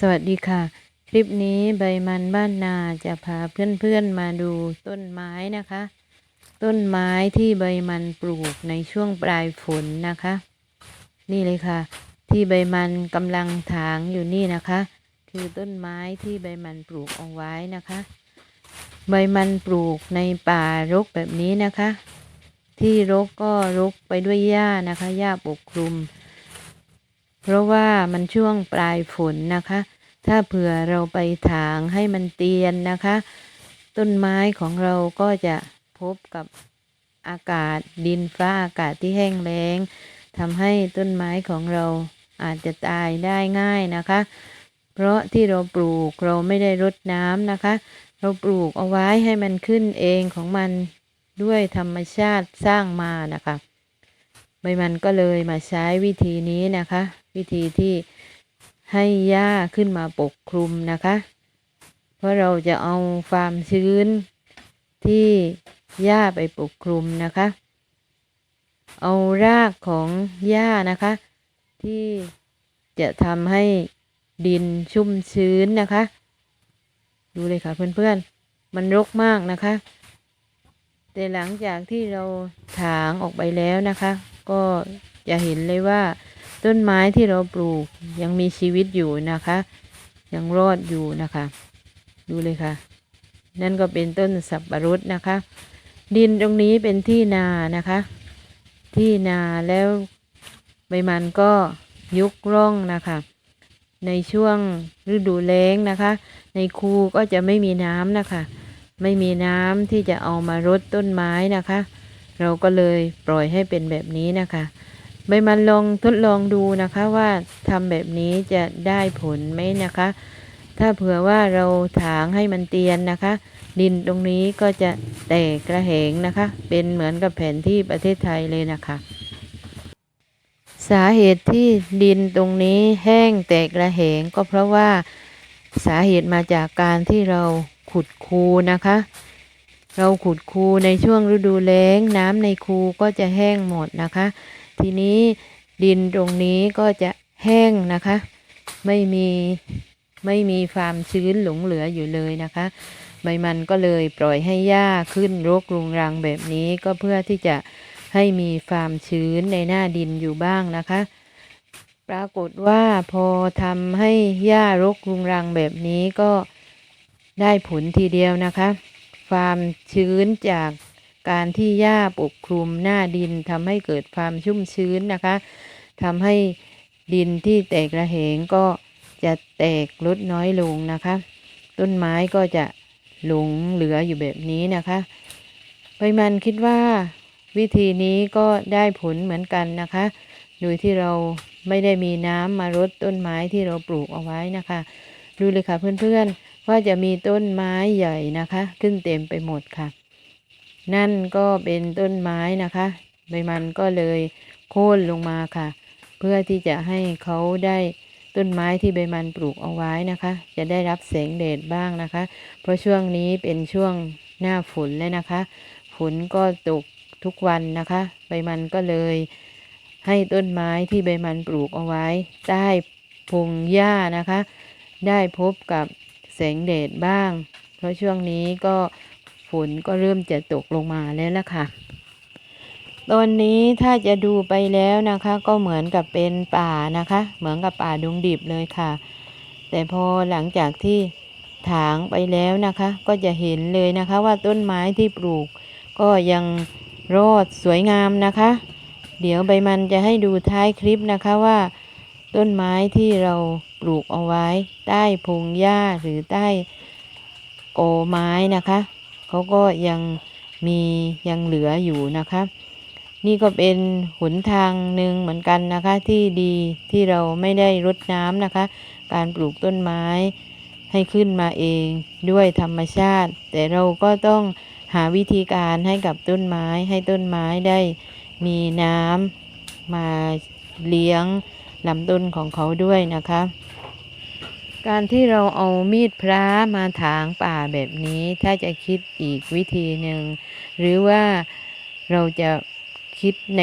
สวัสดีค่ะ คลิปนี้ใบมันบ้านนาจะพาเพื่อนๆมาดูต้นไม้นะคะ ต้นไม้ที่ใบมันปลูกในช่วงปลายฝนนะคะ นี่เลยค่ะ ที่ใบมันกำลังถางอยู่นี่นะคะ คือต้นไม้ที่ใบมันปลูกเอาไว้นะคะ ใบมันปลูกในป่ารกแบบนี้นะคะ ที่รกก็รกไปด้วยหญ้านะคะหญ้าปกคลุม เพราะว่ามันช่วงปลายฝนนะคะ ถ้าเผื่อเราไปถางให้มันเตียนนะคะ ต้นไม้ของเราก็จะพบกับอากาศดินฟ้าอากาศที่แห้งแล้งทำให้ต้นไม้ของเราอาจจะตายได้ง่ายนะคะ เพราะที่เราปลูกเราไม่ได้รดน้ำนะคะ เราปลูกเอาไว้ให้มันขึ้นเองของมันด้วยธรรมชาติสร้างมานะคะใบมันก็เลยมาใช้วิธีนี้นะคะ วิธีที่ให้หญ้าขึ้นมาปกคลุมนะคะ เพราะเราจะเอาความชื้นที่หญ้าไปปกคลุมนะคะ เอารากของหญ้านะคะ ที่จะทำให้ดินชุ่มชื้นนะคะ ดูเลยค่ะเพื่อนๆ มันรกมากนะคะ แต่หลังจากที่เราถางออกไปแล้วนะคะ ก็จะเห็นเลยว่า ต้นไม้ที่เราปลูกยังมีชีวิตอยู่นะคะ ยังรอดอยู่นะคะ ดูเลยค่ะ นั่นก็เป็นต้นสับปะรดนะคะ ดินตรงนี้เป็นที่นานะคะ ที่นาแล้วใบมันก็ยุกร่องนะคะ ในช่วงฤดูแล้งนะคะ ในคูก็จะไม่มีน้ำนะคะ ไม่มีน้ำที่จะเอามารดต้นไม้นะคะ เราก็เลยปล่อยให้เป็นแบบนี้นะคะ ใบมันลองทดลองดูนะคะว่าทำแบบนี้จะได้ผลไหมนะคะ ถ้าเผื่อว่าเราถางให้มันเตียนนะคะ ดินตรงนี้ก็จะแตกกระเหงนะคะ เป็นเหมือนกับแผนที่ประเทศไทยเลยนะคะ สาเหตุที่ดินตรงนี้แห้งแตกกระเหงก็เพราะว่าสาเหตุมาจากการที่เราขุดคูนะคะ เราขุดคูในช่วงฤดูแล้งน้ำในคูก็จะแห้งหมดนะคะ ทีนี้ดินตรงนี้ก็จะแห้งนะคะ ไม่มีไม่มีความชื้นหลงเหลืออยู่เลยนะคะ ใบมันก็เลยปล่อยให้หญ้าขึ้นรกรุงรังแบบนี้ก็เพื่อที่จะให้มีความชื้นในหน้าดินอยู่บ้างนะคะ ปรากฏว่าพอทำให้หญ้ารกรุงรังแบบนี้ก็ได้ผลทีเดียวนะคะ ความชื้นจาก การที่หญ้าปกคลุมหน้าดินทำให้เกิดความชุ่มชื้นนะคะทำให้ดินที่แตกระเหงก็จะแตกลดน้อยลงนะคะ ต้นไม้ก็จะหลงเหลืออยู่แบบนี้นะคะใบมันคิดว่าวิธีนี้ก็ได้ผลเหมือนกันนะคะ โดยที่เราไม่ได้มีน้ำมารดต้นไม้ที่เราปลูกเอาไว้นะคะ ดูเลยค่ะเพื่อนๆว่าจะมีต้นไม้ใหญ่นะคะ ขึ้นเต็มไปหมดค่ะ นั่นก็เป็นต้นไม้นะคะใบมันก็เลยโค่นลงมาค่ะ เพื่อที่จะให้เขาได้ต้นไม้ที่ใบมันปลูกเอาไว้นะคะ จะได้รับแสงแดดบ้างนะคะ เพราะช่วงนี้เป็นช่วงหน้าฝนเลยนะคะ ฝนก็ตกทุกวันนะคะ ใบมันก็เลย ให้ต้นไม้ที่ใบมันปลูกเอาไว้ ใต้พงหญ้านะคะ ได้พบกับแสงแดดบ้าง เพราะช่วงนี้ก็ นก็เริ่มจะตกลงมาแล้วล่ะค่ะ ตอนนี้ถ้าจะดูไปแล้วนะคะ ก็เหมือนกับเป็นป่านะคะ เหมือนกับป่าดงดิบเลยค่ะ แต่พอหลังจากที่ถางไปแล้วนะคะ ก็จะเห็นเลยนะคะว่าต้นไม้ที่ปลูก ก็ยังรอดสวยงามนะคะ เดี๋ยวใบมันจะให้ดูท้ายคลิปนะคะว่า ต้นไม้ที่เราปลูกเอาไว้ ใต้พงหญ้าหรือใต้โกไม้นะคะ เขาก็ยังมียังเหลืออยู่นะคะ นี่ก็เป็นหนทางหนึ่งเหมือนกันนะคะที่ดีที่เราไม่ได้รดน้ำนะคะ การปลูกต้นไม้ให้ขึ้นมาเองด้วยธรรมชาติ แต่เราก็ต้องหาวิธีการให้กับต้นไม้ให้ต้นไม้ได้มีน้ำมาเลี้ยงลำต้นของเขาด้วยนะคะ การที่เราเอามีดพระมาถางป่าแบบนี้ ถ้าจะคิดอีกวิธีหนึ่ง หรือว่าเราจะคิดใน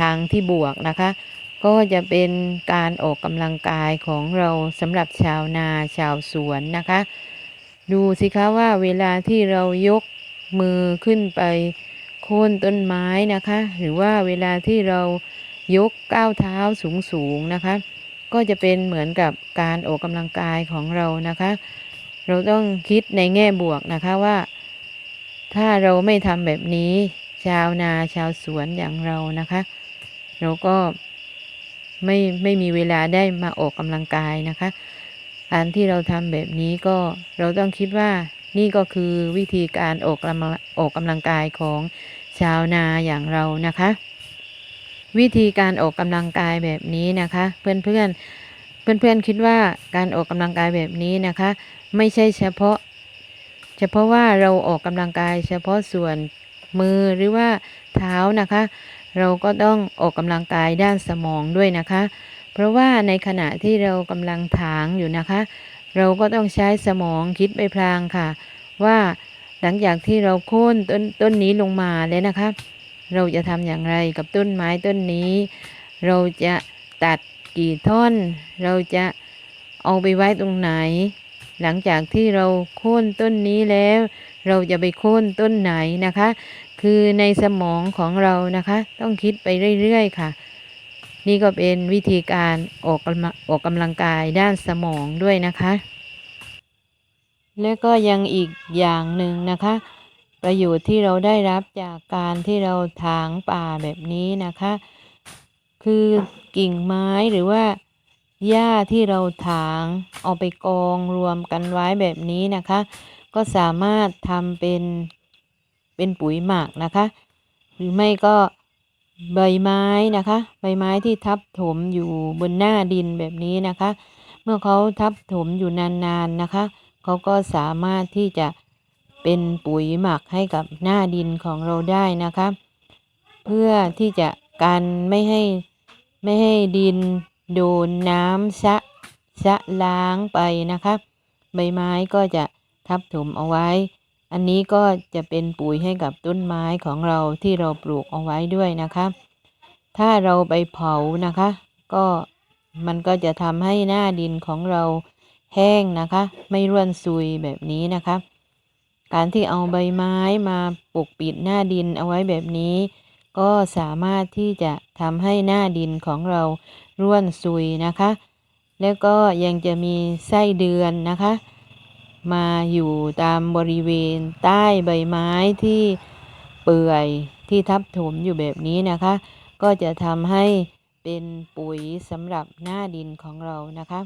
ทางที่บวกนะคะ ก็จะเป็นการออกกำลังกายของเราสำหรับชาวนาชาวสวนนะคะ ดูสิคะว่าเวลาที่เรายกมือขึ้นไปโค่นต้นไม้นะคะ หรือว่าเวลาที่เรายกก้าวเท้าสูงๆนะคะ ก็จะเป็นเหมือนกับการออกกำลังกายของเรานะคะ เราต้องคิดในแง่บวกนะคะว่า ถ้าเราไม่ทำแบบนี้ ชาวนาชาวสวนอย่างเรานะคะ เราก็ไม่ไม่มีเวลาได้มาออกกำลังกายนะคะการที่เราทำแบบนี้ก็เราต้องคิดว่านี่ก็คือวิธีการออกกำลังออกกำลังกายของชาวนาอย่างเรานะคะ วิธีการออกกำลังกายแบบนี้นะคะ เพื่อนเพื่อนเพื่อนเพื่อนคิดว่าการออกกำลังกายแบบนี้นะคะ ไม่ใช่เฉพาะ เฉพาะว่าเราออกกำลังกาย เฉพาะส่วนมือหรือว่าเท้านะคะ เราก็ต้องออกกำลังกายด้านสมองด้วยนะคะ เพราะว่าในขณะที่เรากำลังถางอยู่นะคะ เราก็ต้องใช้สมองคิดไปพลางค่ะ ว่าหลังจากที่เราโค่นต้นต้นนี้ลงมาแล้วนะคะ เราจะทำอย่างไรกับต้นไม้ต้นนี้ เราจะตัดกี่ท่อน เราจะเอาไปไว้ตรงไหน หลังจากที่เราโค่นต้นนี้แล้ว เราจะไปโค่นต้นไหนนะคะ คือในสมองของเรานะคะ ต้องคิดไปเรื่อยๆค่ะ นี่ก็เป็นวิธีการออกออกกำลังกายด้านสมองด้วยนะคะ และก็ยังอีกอย่างหนึ่งนะคะ ประโยชน์ที่เราได้รับจากการที่เราถางป่าแบบนี้นะคะ คือกิ่งไม้หรือว่าหญ้าที่เราถางเอาไปกองรวมกันไว้แบบนี้นะคะ ก็สามารถทำเป็นเป็นปุ๋ยหมักนะคะ หรือไม่ก็ใบไม้นะคะ ใบไม้ที่ทับถมอยู่บนหน้าดินแบบนี้นะคะ เมื่อเขาทับถมอยู่นานๆนะคะ เขาก็สามารถที่จะ เป็นปุ๋ยหมักให้กับหน้าดินของเราได้นะคะ เพื่อที่จะกันไม่ให้ไม่ให้ดินโดนน้ำชะชะล้างไปนะคะ ใบไม้ก็จะทับถมเอาไว้ อันนี้ก็จะเป็นปุ๋ยให้กับต้นไม้ของเราที่เราปลูกเอาไว้ด้วยนะคะ ถ้าเราไปเผานะคะ ก็มันก็จะทำให้หน้าดินของเราแห้งนะคะ ไม่ร่วนซุยแบบนี้นะคะ การที่เอาใบไม้มาปกปิดหน้าดินเอาไว้แบบนี้ ก็สามารถที่จะทำให้หน้าดินของเราร่วนซุยนะคะ แล้วก็ยังจะมีไส้เดือนนะคะ มาอยู่ตามบริเวณใต้ใบไม้ที่เปื่อยที่ทับถมอยู่แบบนี้นะคะ ก็จะทำให้เป็นปุ๋ยสำหรับหน้าดินของเรานะคะ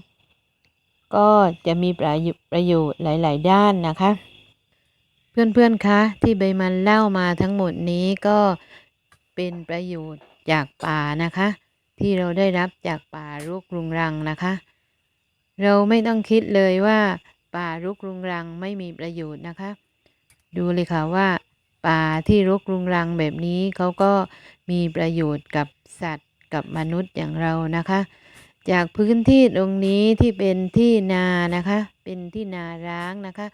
ก็จะมีประโยประโยชน์หลาย ๆ ด้านนะคะ เพื่อนๆ คะ ที่ใบมันเล่ามาทั้งหมดนี้ก็เป็นประโยชน์จากป่านะคะ ที่เราได้รับจากป่ารกรุงรังนะคะ เราไม่ต้องคิดเลยว่า ป่ารกรุงรังไม่มีประโยชน์นะคะ ดูเลยค่ะว่า ป่าที่รกรุงรังแบบนี้เขาก็มีประโยชน์กับสัตว์กับมนุษย์อย่างเรานะคะ จากพื้นที่ตรงนี้ที่เป็นที่นานะคะ เป็นที่นาร้างนะคะ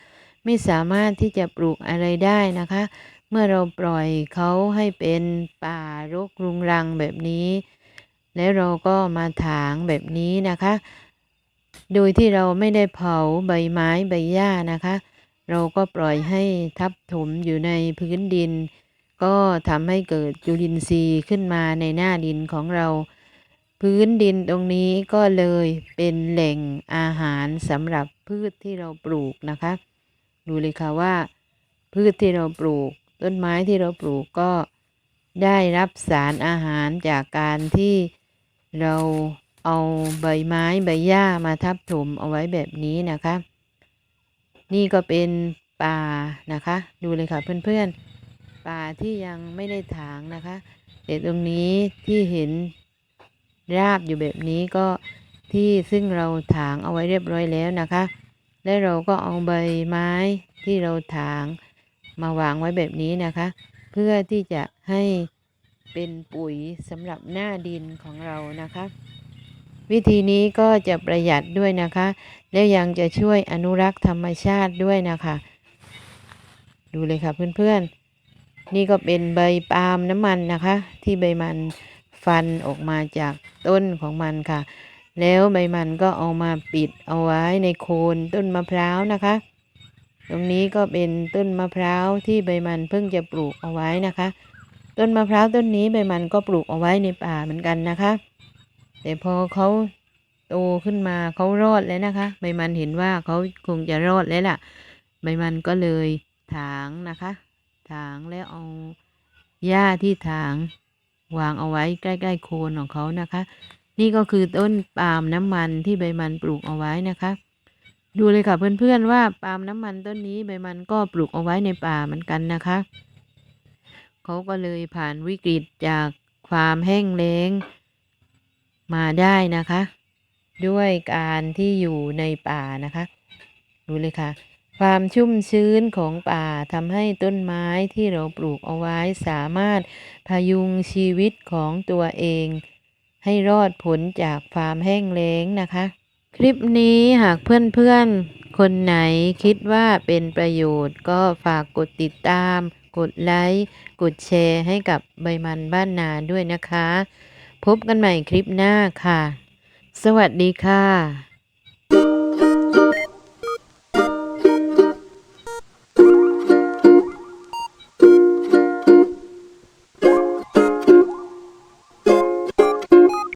ไม่สามารถที่จะปลูกอะไรได้นะคะ เมื่อเราปล่อยเขาให้เป็นป่ารกรุงรังแบบนี้ แล้วเราก็มาถางแบบนี้นะคะ โดยที่เราไม่ได้เผาใบไม้ใบหญ้านะคะ เราก็ปล่อยให้ทับถมอยู่ในพื้นดิน ก็ทำให้เกิดจุลินทรีย์ขึ้นมาในหน้าดินของเราพื้นดินตรงนี้ก็เลยเป็นแหล่งอาหารสำหรับพืชที่เราปลูกนะคะ ดูเลยค่ะว่า พืชที่เราปลูก ต้นไม้ที่เราปลูกก็ได้รับสารอาหารจากการที่เราเอาใบไม้ใบหญ้ามาทับถมเอาไว้แบบนี้นะคะ นี่ก็เป็นป่านะคะ ดูเลยค่ะเพื่อนๆ ป่าที่ยังไม่ได้ถางนะคะแต่ตรงนี้ที่เห็นราบอยู่แบบนี้ก็ที่ซึ่งเราถางเอาไว้เรียบร้อยแล้วนะคะ และเราก็เอาใบไม้ที่เราถางมาวางไว้แบบนี้นะคะ เพื่อที่จะให้เป็นปุ๋ยสำหรับหน้าดินของเรานะคะ วิธีนี้ก็จะประหยัดด้วยนะคะ และยังจะช่วยอนุรักษ์ธรรมชาติด้วยนะคะ ดูเลยค่ะเพื่อนๆ นี่ก็เป็นใบปาล์มน้ำมันนะคะ ที่ใบมันฟันออกมาจากต้นของมันค่ะ แล้วใบมันก็เอามาปิดเอาไว้ในโคนต้นมะพร้าวนะคะ ตรงนี้ก็เป็นต้นมะพร้าวที่ใบมันเพิ่งจะปลูกเอาไว้นะคะ ต้นมะพร้าวต้นนี้ใบมันก็ปลูกเอาไว้ในป่าเหมือนกันนะคะ แต่พอเขาโตขึ้นมาเขารอดแล้วนะคะ ใบมันเห็นว่าเขาคงจะรอดแล้วล่ะ ใบมันก็เลยถางนะคะ ถางแล้วเอาหญ้าที่ถางวางเอาไว้ใกล้ ๆ โคนของเขานะคะ นี่ก็คือต้นปาล์มน้ำมันที่ใบมันปลูกเอาไว้นะคะ ดูเลยค่ะเพื่อนๆว่าปาล์มน้ำมันต้นนี้ใบมันก็ปลูกเอาไว้ในป่าเหมือนกันนะคะเขาก็เลยผ่านวิกฤตจากความแห้งแล้งมาได้นะคะ ด้วยการที่อยู่ในป่านะคะดูเลยค่ะ ความชุ่มชื้นของป่าทำให้ต้นไม้ที่เราปลูกเอาไว้สามารถพยุงชีวิตของตัวเอง ให้รอดผลจากความแห้งแล้งนะคะ คลิปนี้หากเพื่อนๆ คนไหนคิดว่าเป็นประโยชน์ก็ฝากกดติดตาม กดไลค์ กดแชร์ให้กับใบมันบ้านนาด้วยนะคะ พบกันใหม่คลิปหน้าค่ะ สวัสดีค่ะ